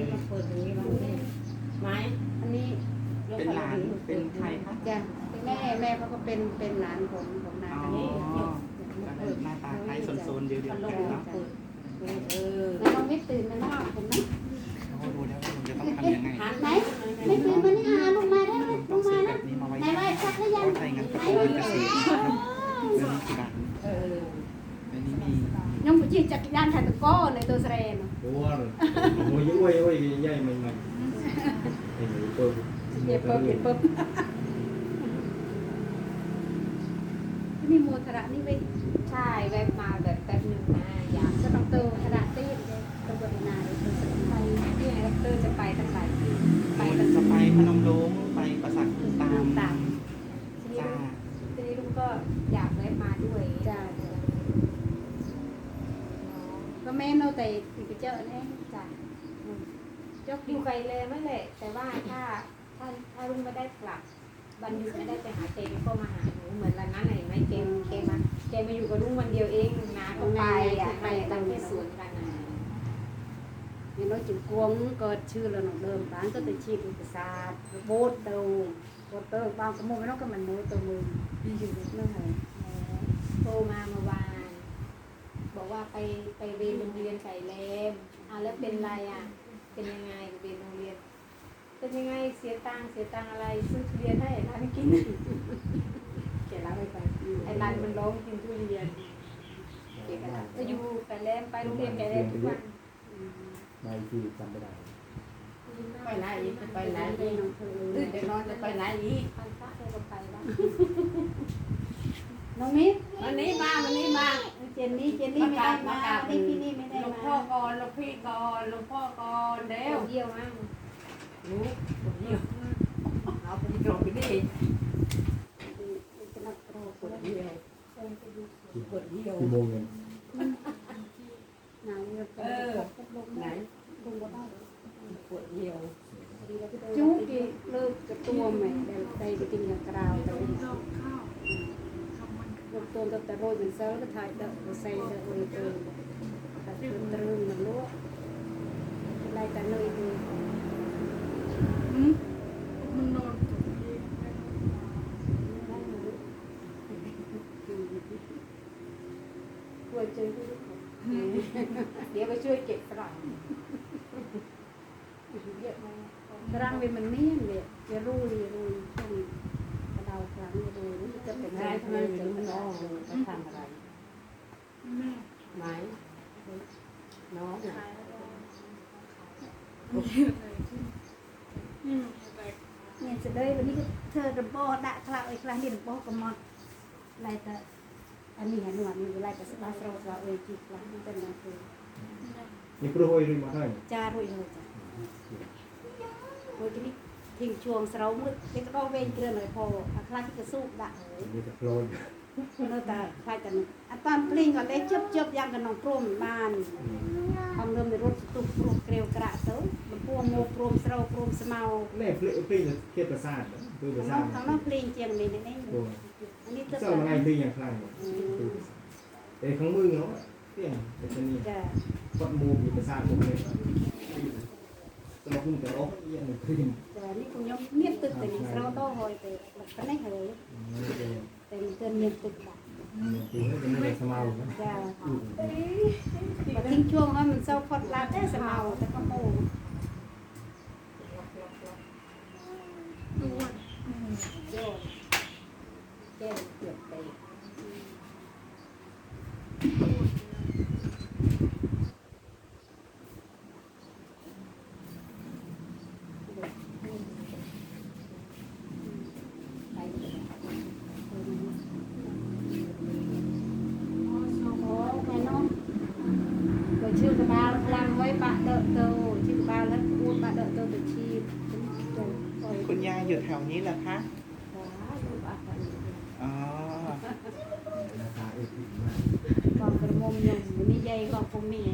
เลยมาเปิดอย่างนี้มาเลยไม้อันนี้เป็นหลานเป็นใครคะจ้ะแม่แม่เขาก็เป็นเป็นหลานของของนาอ๋อคนนี้ก็หน้าตาคล้ายโซนๆเดียวพัดๆลกันมมาเนาะ เปิด น้องผู้จีจักรยานขันตะก้อในตัวเสรน Đúng rồi. Ngồi dưới quay quay cái dây mình mình. Thì ngủ tôi. เปียบเปิบเปียบเปิบนี่โมทระนี่ไปใช่แวบมาแบบแป๊บหนึ่งนะอยากจะต้องเติมทระตีเลยตัวบริณาเลยตัวเสรนไปเนี่ยดรจะไปตั้งหลายที่ไปจะไปพนมรุ้งไปปราสาทขุนตาม ตาม ทีนี้ จ้า ทีนี้ลุงก็อยากแวบมาด้วย จ้า ก็แม่เอาแต่ไปเจอเนี่ยจ้ะยกออยู่ยู่ไกลเลยไม่แหละแต่ว่าถ้าถ้าถ้าลุงไม่ได้กลับวันหยุดไม่ได้ไปหาเจมก็มาหาหนูเหมือนวันนั้นไหนไหมเจมเจมมาเจมมาอยู่กับลุงวันเดียวเองนาก็ไปอะไปตั้งแค่สวนกันนะมีน้อยจิ๋วกวงเกิดชื่อแล้วน้องเดิมบ้านก็ติดชีพอุปสรรคโบดเตาโบดเตาบางก็มุ่งไม่ต้องก็มันโน้ตตัวมืออยู่นั่นไงโทรมาเมื่อวาน บอกว่าไปไปเรียนโรงเรียนไก่เลมอะแล้วเป็นไรอะ เป็นยังไงเรียนโรงเรียน เป็นยังไงเสียตังค์เสียตังค์อะไรซื้อทุเรียนให้ไอ้ร้านกินเกล้าไปไปไอ้ร้านมันร้องกินทุเรียนเกก็เล่าก็อยู่ไก่เลมไปโรงเรียนไก่เลมทุกวัน Này thì cầm cái này. ไปไหนอีกจะไปไหนไปอีกน้องเธอตื่นแต่นอนจะไปไหนอีกพันพระเราก็ไปแล้วน้องมิตรวันนี้มาวันนี้มาเจนนี่เจนนี่ไม่ได้มาพี่พี่นี่ไม่ได้หลวงมาพ่อก่อนหลวงพี่ก่อนหลวงพ่อก่อนเดี๋ยวเยี่ยวมั่งรู้ผมเยี่ยมเอาไปตรงไปดิจะนักโตปวดเยี่ยวปวดเยี่ยว Thì mồm này. หนาวเงินเออไหนลงบ่ได้ปวดเยี่ยว จุกกี่เลิกกับตัวใหม่ได้ไปไปกินกับกราวแต่ว่าลงตัวกับแต่โรยเป็ นเซลก็ถ่ายเดอะใส่เดอะโรยเติมแต่เติมเติมมันรู้อะไรแต่เลยดูมันนอนกลัวเจอผู้คน เดี๋ยวไปช่วยเก็บฝรั่ง เยอะมากกระรังเวมันเนียนเลยจะรู้เลยรู้ นี่จะเป็นไหนอะไรทำไมไม่รู้น้องเลยไปทำอะไรไหนน้องอะเนี่ยจะได้วันนี้ก็เธอระบอดะคลาไอ้คลานี่ระบอกระมอดลายแต่อันนี้เห็นหนวดนี่ลายแต่สบายเราเราเอ้ยจีคลาเป็นอะไรคือ Nhưng pro hơi đi mà thôi. จารุยเลยจ้ะโอ้ยทีนี้ทิ้งช่วงสเรามืดที่ก็เว้นเกลือหน่อยพอคลาที่กระสู้ดะ Như cái pro. เนื้อจ้ายกันอันตอนปลิงก็เล็กเจ็บเจ็บยังกัน ถึงช่วงเสามืดเพชรก็เวงเกลือหน่อยพอพระคลาที่จะสู้ด่าเลยโยนแต่ใครจะนึกตอนปลิงก็เลยเจ็บเจ็บยังกันน้องกลุ่มบ้านทำเริ่มในรถตุกรุกเกลียวกระเต้มันพวงโมกรวมเสากรวมเสมาเนี่ยปลิงปลิงเทียบประสาทปลิงประสาททำน้องปลิงเจียงเลยนี่เองอันนี้เจ้าอะไรปลิงอย่างไรเอ้ข้างมือเนาะเตี้ยเป็นชนีกดมูกประสาทมุกเลย ยแต่เตือนเมียตึกแบบ Thì nó cái này sao màu. จะมาทิ้งช่วงให้มันเศร้าพอดลาแต่สมาแต่ก็โมโยนแก้วเกือบไป โอ้แม่น้องก็ชื่อกระบาลพลังไว้ปะเดอะโตชื่อกระบาลแล้วพูดปะเด อะโตตัวชีพจนปล่อยคุณยายอยู่แถวนี้เหรอคะขาดูปะกันอ๋อความกระมมยมวันนี้ยายของผมนี่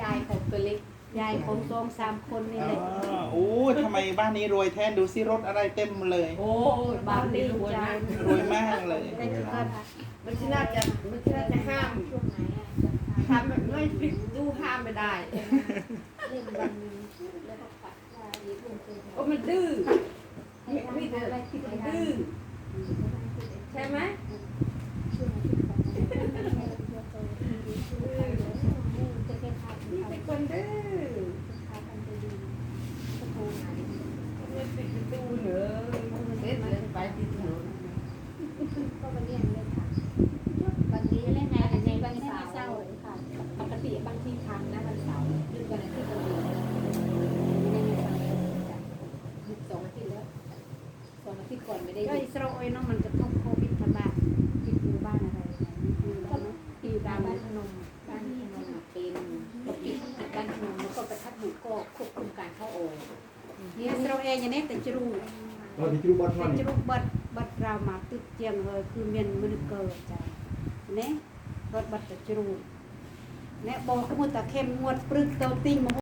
ยายของตัวเล็กยายของสองสามคนนี่อ๋แหละอโอ้ทำไมบ้านนี้รวยแท้ดูสิรถอะไรเต็มเลย โอ้ยบ้านนี้รวยนะรวยมากเลย ได้คือกันมันที่น่าจะมันที่น่าจะห้าม ช่วงไหนอะ ทำไม่ปิดตู้ห้ามไม่ได้โอ้มันดื้อไม่ดื้อมันดื้อใช่ไหมเป็นคนดื้อ នេះតែជ្រូកអត់ជ្រូកបាត់ហ្នឹងជ្រូកបាត់បាត់ក្រៅមកទឹកជាងហើយគឺមានមនុស្សកើចាណែគាត់បាត់តែជ្រូកណែបងគួរតែខេមងួតព្រឹកទៅទីមក